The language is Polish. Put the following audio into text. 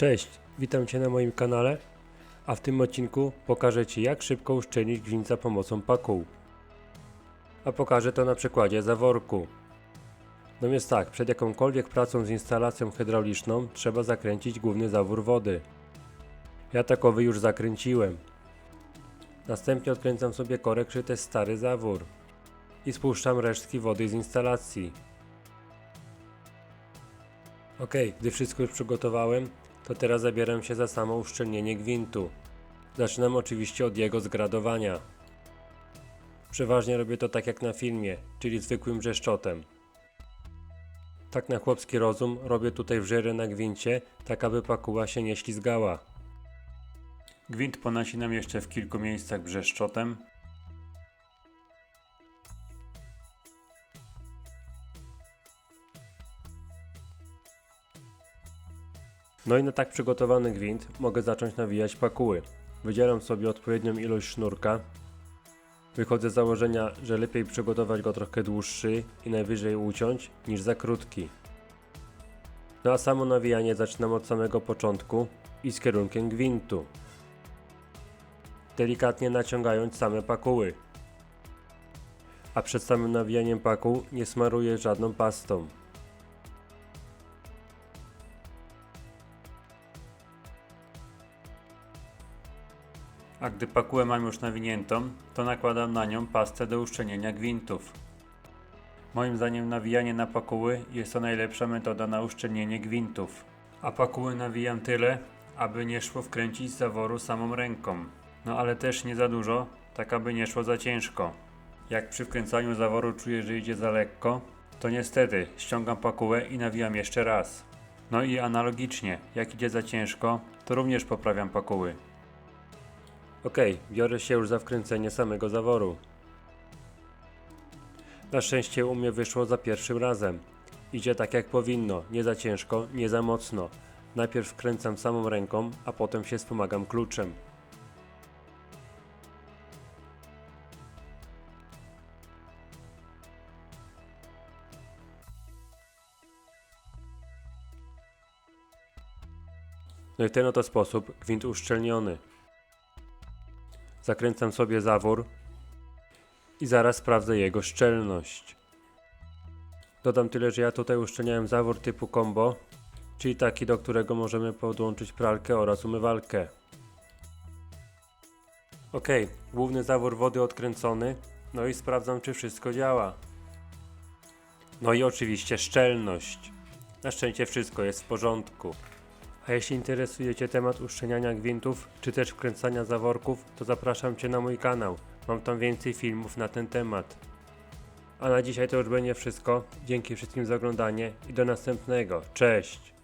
Cześć, witam Cię na moim kanale, a w tym odcinku pokażę Ci jak szybko uszczelnić gwint za pomocą pakuł. A pokażę to na przykładzie zaworku. No więc tak, przed jakąkolwiek pracą z instalacją hydrauliczną trzeba zakręcić główny zawór wody. Ja takowy już zakręciłem. Następnie odkręcam sobie korek, czy też stary zawór. I spuszczam resztki wody z instalacji. Ok, gdy wszystko już przygotowałem, to teraz zabieram się za samo uszczelnienie gwintu. Zaczynam oczywiście od jego zgradowania. Przeważnie robię to tak jak na filmie, czyli zwykłym brzeszczotem. Tak na chłopski rozum robię tutaj wrzery na gwincie, tak aby pakuła się nie ślizgała. Gwint ponasinam jeszcze w kilku miejscach brzeszczotem. No i na tak przygotowany gwint mogę zacząć nawijać pakuły. Wydzielam sobie odpowiednią ilość sznurka. Wychodzę z założenia, że lepiej przygotować go trochę dłuższy i najwyżej uciąć niż za krótki. No a samo nawijanie zaczynam od samego początku i z kierunkiem gwintu. Delikatnie naciągając same pakuły. A przed samym nawijaniem pakuł nie smaruję żadną pastą. A gdy pakułę mam już nawiniętą, to nakładam na nią pastę do uszczelnienia gwintów. Moim zdaniem nawijanie na pakuły jest to najlepsza metoda na uszczelnienie gwintów. A pakuły nawijam tyle, aby nie szło wkręcić zaworu samą ręką. No ale też nie za dużo, tak aby nie szło za ciężko. Jak przy wkręcaniu zaworu czuję, że idzie za lekko, to niestety ściągam pakułę i nawijam jeszcze raz. No i analogicznie, jak idzie za ciężko, to również poprawiam pakuły. Ok, biorę się już za wkręcenie samego zaworu. Na szczęście u mnie wyszło za pierwszym razem. Idzie tak jak powinno, nie za ciężko, nie za mocno. Najpierw wkręcam samą ręką, a potem się wspomagam kluczem. No i w ten oto sposób gwint uszczelniony. Zakręcam sobie zawór i zaraz sprawdzę jego szczelność. Dodam tyle, że ja tutaj uszczelniałem zawór typu combo, czyli taki, do którego możemy podłączyć pralkę oraz umywalkę. Ok, główny zawór wody odkręcony, no i sprawdzam, czy wszystko działa. No i oczywiście szczelność. Na szczęście wszystko jest w porządku. A jeśli interesuje Cię temat uszczelniania gwintów, czy też wkręcania zaworków, to zapraszam Cię na mój kanał. Mam tam więcej filmów na ten temat. A na dzisiaj to już będzie wszystko. Dzięki wszystkim za oglądanie i do następnego. Cześć!